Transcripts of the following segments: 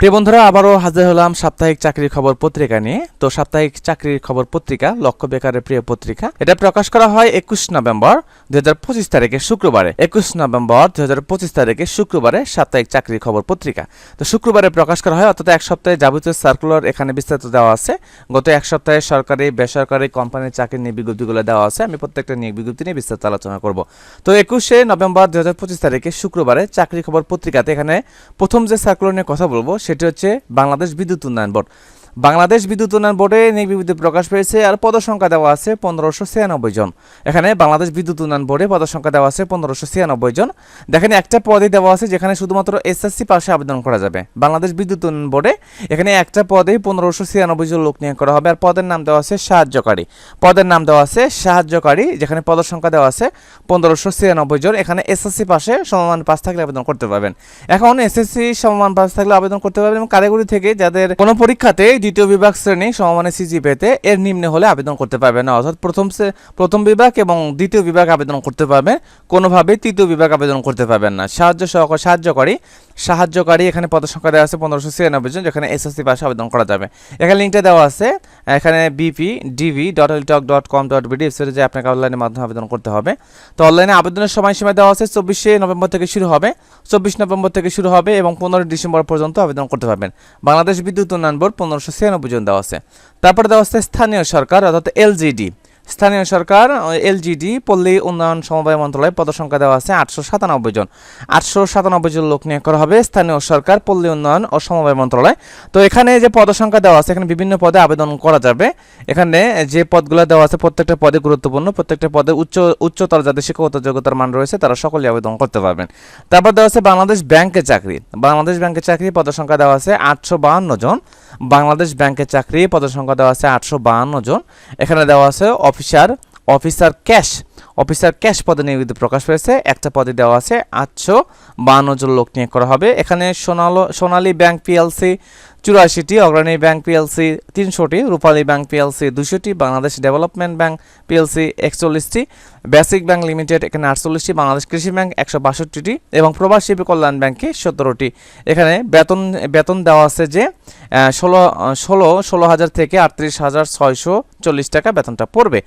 প্রিয় বন্ধুরা, আবারও হাজির হলাম সাপ্তাহিক চাকরির খবর পত্রিকা নিয়ে। তো সাপ্তাহিক চাকরির খবর পত্রিকা, লক্ষ্য বেকারের প্রিয় পত্রিকা, এটা প্রকাশ করা হয় একুশ নভেম্বর দুই তারিখে, শুক্রবারে। একুশ নভেম্বর দুই তারিখে, শুক্রবারে সাপ্তাহিক চাকরির খবর পত্রিকা। তো শুক্রবারে প্রকাশ করা হয়, অর্থাৎ এক সপ্তাহে যাবতীয় সার্কুলার এখানে বিস্তারিত দেওয়া আছে। গত এক সপ্তাহে সরকারি, বেসরকারি কোম্পানির চাকরি নিয়ে বিজ্ঞপ্তিগুলো দেওয়া আছে। আমি প্রত্যেকটা নিয়ে বিজ্ঞপ্তি নিয়ে বিস্তারিত আলোচনা করব। তো একুশে নভেম্বর দুই হাজার পঁচিশ তারিখে, শুক্রবারে চাকরি খবর পত্রিকাতে এখানে প্রথম যে সার্কুলার নিয়ে কথা বলব সেটি হচ্ছে বাংলাদেশ বিদ্যুৎ উন্নয়ন বোর্ড। বাংলাদেশ বিদ্যুৎ উন্নয়ন বোর্ডে নিয়োগ বিবৃতি প্রকাশ পেয়েছে আর পদসংখ্যা দেওয়া আছে পনেরোশো ছিয়ানব্বই জন। এখানে বাংলাদেশ বিদ্যুৎ উন্নয়ন বোর্ডে পদসংখ্যা দেওয়া আছে পনেরোশো ছিয়ানব্বই জন। দেখেন একটা পদে দেওয়া আছে যেখানে শুধুমাত্র এসএসসি পাশে আবেদন করা যাবে। বাংলাদেশ বিদ্যুৎ উন্নয়ন বোর্ডে এখানে একটা পদে পনেরোশো ছিয়ানব্বই জন লোক নিয়োগ করা হবে আর পদের নাম দেওয়া আছে সাহায্যকারী। পদের নাম দেওয়া আছে সাহায্যকারী, যেখানে পদের সংখ্যা দেওয়া আছে পনেরোশো ছিয়ানব্বই জন। এখানে এসএসসি পাশে সমমান পাস থাকলে আবেদন করতে পারবেন। এখন এসএসসি সমমান পাস থাকলে আবেদন করতে পারবেন এবং কারিগরি থেকে যাদের কোনো পরীক্ষাতে দ্বিতীয় বিভাগ শ্রেণি সমমানের সিজি পেতে এর নিম্নে হলে আবেদন করতে পারবেন না। অর্থাৎ প্রথম প্রথম বিভাগ এবং দ্বিতীয় বিভাগ আবেদন করতে পারবেন কোনোভাবে তৃতীয় বিভাগ আবেদন করতে পারবেন না। সাহায্য সহকার, সাহায্যকারী সাহায্যকারী এখানে পদসংখ্যা দেওয়া আছে পনেরোশো ছিয়ানব্বই জন, যেখানে এসএসসি পাশে আবেদন করা যাবে। এখানে লিঙ্কটা দেওয়া আছে। এখানে BP DV dot teletalk dot com dot BD ওয়েবসাইটে যে আপনাকে অনলাইনের মাধ্যমে আবেদন করতে হবে। তো অনলাইনে আবেদনের সময়সীমা দেওয়া আছে চব্বিশে নভেম্বর থেকে শুরু হবে। চব্বিশ নভেম্বর থেকে শুরু হবে এবং পনেরোই ডিসেম্বর পর্যন্ত আবেদন করতে পারবেন। বাংলাদেশ বিদ্যুৎ উন্নয়ন বোর্ড পনেরোশো ছিয়ানব্বই জন দেওয়া আছে। তারপরে দেওয়া আছে স্থানীয় সরকার অর্থাৎ এলজিডি স্থানীয় সরকার এলজিডি, পল্লী উন্নয়ন সমবায় মন্ত্রণালয় পদসংখ্যা দেওয়া আছে আটশো সাতানব্বই জন। আটশো সাতানব্বই জন লোক নিয়োগ করা হবে স্থানীয় সরকার, পল্লী উন্নয়ন ও সমবায় মন্ত্রণালয়। তো এখানে যে পদসংখ্যা দেওয়া আছে, এখানে বিভিন্ন পদে আবেদন করা যাবে। এখানে যে পদগুলো দেওয়া আছে, প্রত্যেকটা পদে গুরুত্বপূর্ণ, প্রত্যেকটা পদে উচ্চ, উচ্চতর যাদের শিক্ষাগত যোগ্যতার মান রয়েছে, তারা সকলেই আবেদন করতে পারবেন। তারপর দেওয়া আছে বাংলাদেশ ব্যাংকের চাকরি। বাংলাদেশ ব্যাংকের চাকরি পদসংখ্যা দেওয়া আছে আটশো বাহান্ন জন। বাংলাদেশ ব্যাংকের চাকরি পদসংখ্যা দেওয়া আছে আটশো বাহান্ন জন। এখানে দেওয়া আছে officer officer cash officer cash পদে নিয়োগ প্রকাশ পেয়েছে। একটা পদে দেওয়া আছে আটশো বান্ন জন লোক নিয়োগ করা হবে। এখানে সোনালো, সোনালী ব্যাংক পিএলসি চুরাশিটি, অগ্রণী ব্যাংক পিএলসি তিনশোটি, রূপালী ব্যাংক পিএলসি দুশোটি, বাংলাদেশ ডেভেলপমেন্ট ব্যাংক পিএলসি একচল্লিশটি, বেসিক ব্যাংক লিমিটেড এখানে আটচল্লিশটি, বাংলাদেশ কৃষি ব্যাংক একশো বাষট্টিটি এবং প্রবাসী কল্যাণ ব্যাংকে সতেরোটি। এখানে বেতন বেতন দেওয়া আছে যে ষোলো ষোলো ষোলো হাজার থেকে আটত্রিশ হাজার ছয়শো চল্লিশ টাকা বেতনটা পড়বে।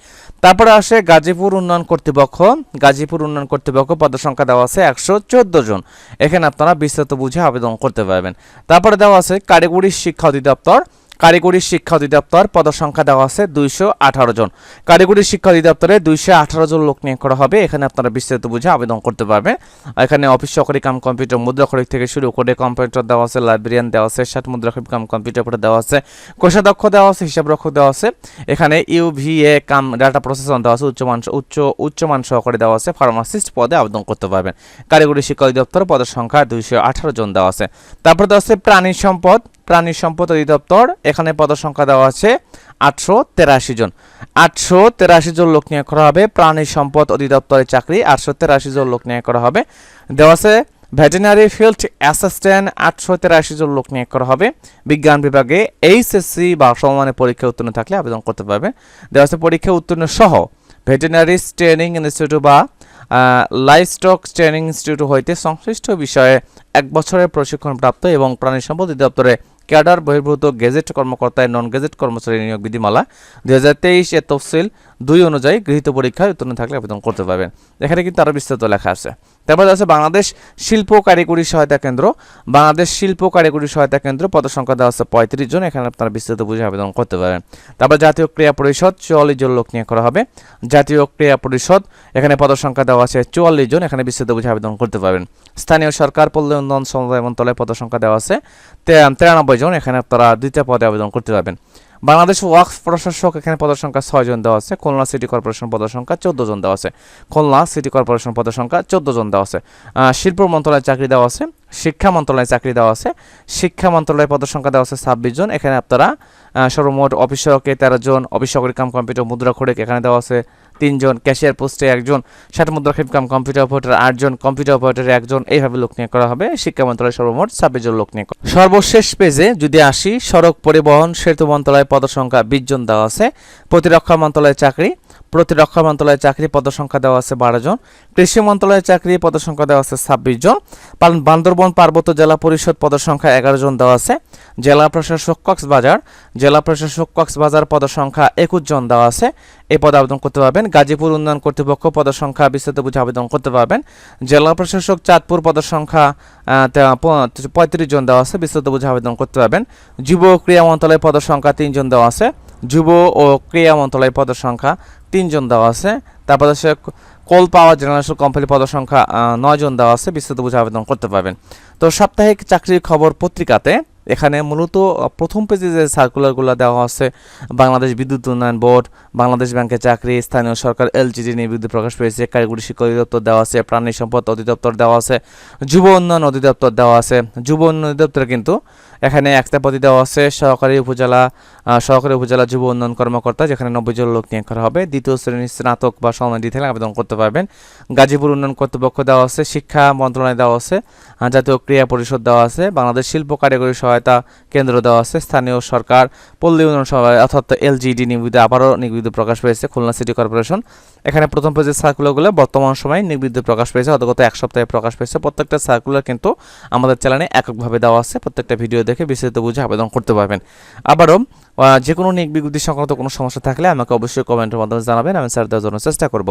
তারপরে আসে গাজীপুর উন্নয়ন কর্তৃপক্ষ। গাজীপুর উন্নয়ন কর্তৃপক্ষ পদের সংখ্যা দেওয়া আছে একশো চোদ্দ জন। এখানে আপনারা বিস্তারিত বুঝে আবেদন করতে পারবেন। তারপরে দেওয়া আছে কারিগরি শিক্ষা অধিদপ্তর, কারিগরি শিক্ষা অধিদপ্তর পদসংখ্যা দেওয়া আছে দুইশো আঠারো জন। কারিগরি শিক্ষা অধিদপ্তরে দুইশো আঠারো জন লোক নিয়োগ করা হবে। এখানে আপনারা বিস্তারিত বুঝে আবেদন করতে পারবেন। এখানে অফিস সহকারী কাম কম্পিউটার মুদ্রাক্ষরিক থেকে শুরু করে কম্পিউটার দেওয়া আছে, লাইব্রেরিয়ান দেওয়া আছে ষাট মুদ্রাক্ষরিক কাম কম্পিউটার উপরে দেওয়া আছে, কোষাধ্যক্ষ দেওয়া আছে হিসাব রক্ষক দেওয়া আছে। এখানে ইউভিএ কাম ডাটা প্রসেসর দেওয়া আছে, উচ্চমান উচ্চ উচ্চমান সহকারী দেওয়া আছে, ফার্মাসিস্ট পদে আবেদন করতে পারবেন। কারিগরি শিক্ষা অধিদপ্তর পদের সংখ্যা দুইশো আঠারো জন দেওয়া আছে। তারপর দেওয়া আছে প্রাণী সম্পদ প্রাণী সম্পদ অধিদপ্তর, এখানে পদের সংখ্যা দেওয়া আছে আটশো তেরাশি জন। আটশো তেরাশি জন লোক নিয়োগ করা হবে, প্রাণী সম্পদ অধিদপ্তরের চাকরি আটশো তেরাশি জন লোক নিয়োগ করা হবে। দেওয়া আছে ভেটেনারি ফিল্ড অ্যাসিস্ট্যান্ট, আটশো তেরাশি জন লোক নিয়োগ করা হবে। বিজ্ঞান বিভাগে এইচএসসি বা সমমানের পরীক্ষা উত্তীর্ণ থাকলে আবেদন করতে পারবে। দেওয়া আছে পরীক্ষা উত্তীর্ণ সহ ভেটেনারি ট্রেনিং ইনস্টিটিউট বা লাইভস্টক ট্রেনিং ইনস্টিটিউট হইতে সংশ্লিষ্ট বিষয়ে এক বছরের প্রশিক্ষণপ্রাপ্ত এবং প্রাণী সম্পদ অধিদপ্তরে ক্যাডার বহির্ভূত গেজেট কর্মকর্তায় নন গেজেট কর্মচারী নিয়োগ বিধিমালা দুই হাজার তেইশ এর তফসিল দুই অনুযায়ী গৃহীত পরীক্ষায় উত্তীর্ণ থাকলে আবেদন করতে পারবেন। এখানে কিন্তু আরও বিস্তারিত লেখা আছে। তারপর আছে বাংলাদেশ শিল্প কারিগরি সহায়তা কেন্দ্র। বাংলাদেশ শিল্প কারিগরি সহায়তা কেন্দ্র পদসংখ্যা দেওয়া আছে পঁয়ত্রিশ জন। এখানে আপনারা বিস্তারিত বুঝে আবেদন করতে পারেন তারপর জাতীয় ক্রীড়া পরিষদ চুয়াল্লিশ জন লোক নিয়ে করা হবে। জাতীয় ক্রীড়া পরিষদ, এখানে পদসংখ্যা দেওয়া আছে চুয়াল্লিশ জন। এখানে বিস্তারিত বুঝে আবেদন করতে পারবেন। স্থানীয় সরকার, পল্লী উন্নয়ন, সমবায় মন্ত্রণালয়ে পদসংখ্যা দেওয়া আছে। তে- তিরানব্বই জন এখানে আপনারা দ্বিতীয় পদে আবেদন করতে পারবেন বাংলাদেশ ওয়াক্স প্রশাসক, এখানে পদের সংখ্যা ছয় জন দেওয়া আছে, খুলনা সিটি কর্পোরেশন পদের সংখ্যা চোদ্দ জন দেওয়া আছে। খুলনা সিটি কর্পোরেশন পদের সংখ্যা চোদ্দ জন দেওয়া আছে। শিল্প মন্ত্রণালয়ে চাকরি দেওয়া আছে। শিক্ষা মন্ত্রণালয়ে চাকরি দেওয়া আছে। শিক্ষা মন্ত্রণালয়ে পদের সংখ্যা দেওয়া আছে ছাব্বিশ জন। এখানে আপনারা সর্বমোট অফিস সহকে তেরো জন অফিস কাম কম্পিউটার মুদ্রা খড়িক এখানে দেওয়া আছে তিনজন ক্যাশিয়ার পোস্টে একজন ষাট মুদ্রা খেপ কাম কম্পিউটার অপারেটর আটজন কম্পিউটার অপারেটরে একজন এইভাবে লোক নিয়োগ করা হবে। শিক্ষা মন্ত্রণালয় সর্বমোট ছাব্বিশ জন লোক নিয়োগ সর্বশেষ পেজে যদি আসি, সড়ক পরিবহন, সেতু মন্ত্রণালয় পদসংখ্যা বিশ জন দেওয়া আছে। প্রতিরক্ষা মন্ত্রণালয়ের চাকরি প্রতিরক্ষা মন্ত্রণালয়ের চাকরি পদসংখ্যা দেওয়া আছে বারো জন, কৃষি মন্ত্রণালয়ের চাকরি পদসংখ্যা দেওয়া আছে ছাব্বিশ জন পাল- বান্দরবন পার্বত্য জেলা পরিষদ পদসংখ্যা এগারো জন দেওয়া আছে, জেলা প্রশাসক কক্সবাজার, জেলা প্রশাসক কক্সবাজার পদসংখ্যা একুশ জন দেওয়া আছে। এই পদে আবেদন করতে পারবেন। গাজীপুর উন্নয়ন কর্তৃপক্ষ পদসংখ্যা বিস্তৃত বুঝে আবেদন করতে পারবেন। জেলা প্রশাসক চাঁদপুর পদসংখ্যা পঁয়ত্রিশ জন দেওয়া আছে। বিস্তৃত বুঝে আবেদন করতে পারবেন। যুব ক্রীড়া মন্ত্রণালয়ের পদসংখ্যা তিনজন দেওয়া আছে। যুব ও ক্রীড়া মন্ত্রণালয়ের পদসংখ্যা তিনজন দেওয়া আছে। তারপর হচ্ছে কোল পাওয়ার জেনারেশন আহ, নয় জন দেওয়া আছে। বিস্তৃত বুঝে আবেদন করতে পারবেন। তো সাপ্তাহিক চাকরির খবর পত্রিকাতে এখানে মূলত প্রথম পেজে যে সার্কুলারগুলো দেওয়া আছে বাংলাদেশ বিদ্যুৎ উন্নয়ন বোর্ড বাংলাদেশ ব্যাংকের চাকরি স্থানীয় সরকার এলজিডি নিবৃত্তি প্রকাশ পেয়েছে। কারিগরি শিক্ষা অধিদপ্তর দেওয়া আছে প্রাণী সম্পদ অধিদপ্তর দেওয়া আছে যুব উন্নয়ন অধিদপ্তর দেওয়া আছে। যুব উন্নয়ন অধিদপ্তরে কিন্তু এখানে একটা পদে দেওয়া আছে, সহকারী উপজেলা সহকারী উপজেলা যুব উন্নয়ন কর্মকর্তা, যেখানে নব্বই জন লোক নিয়োগ করা হবে। দ্বিতীয় শ্রেণির স্নাতক বা সমাধি থেকে আবেদন করতে পারবেন। গাজীপুর উন্নয়ন কর্তৃপক্ষ দেওয়া আছে, শিক্ষা মন্ত্রণালয় দেওয়া আছে জাতীয় ক্রীড়া পরিষদ দেওয়া আছে, বাংলাদেশ শিল্প কারিগরি সহায়তা কেন্দ্র দেওয়া আছে, স্থানীয় সরকার, পল্লী উন্নয়ন সভায় অর্থাৎ এলজিডি নিবৃত্তি আবারও নিবৃত্তি প্রকাশ পেয়েছে, খুলনা সিটি কর্পোরেশন। এখানে প্রথম পেজের সার্কুলারগুলো বর্তমান সময়ে নিবৃত্তি প্রকাশ পেয়েছে। অথগত গত এক সপ্তাহে প্রকাশ পেয়েছে। প্রত্যেকটা সার্কুলার কিন্তু আমাদের চ্যানেলে এককভাবে দেওয়া আছে। প্রত্যেকটা ভিডিও দেখে বিস্তারিত বুঝে আবেদন করতে পারবেন। আবারও যে কোনো নিয়োগ বিজ্ঞপ্তি সংক্রান্ত কোনো সমস্যা থাকলে আমাকে অবশ্যই কমেন্টের মাধ্যমে জানাবেন। আমি স্যার দেওয়ার জন্য চেষ্টা করব।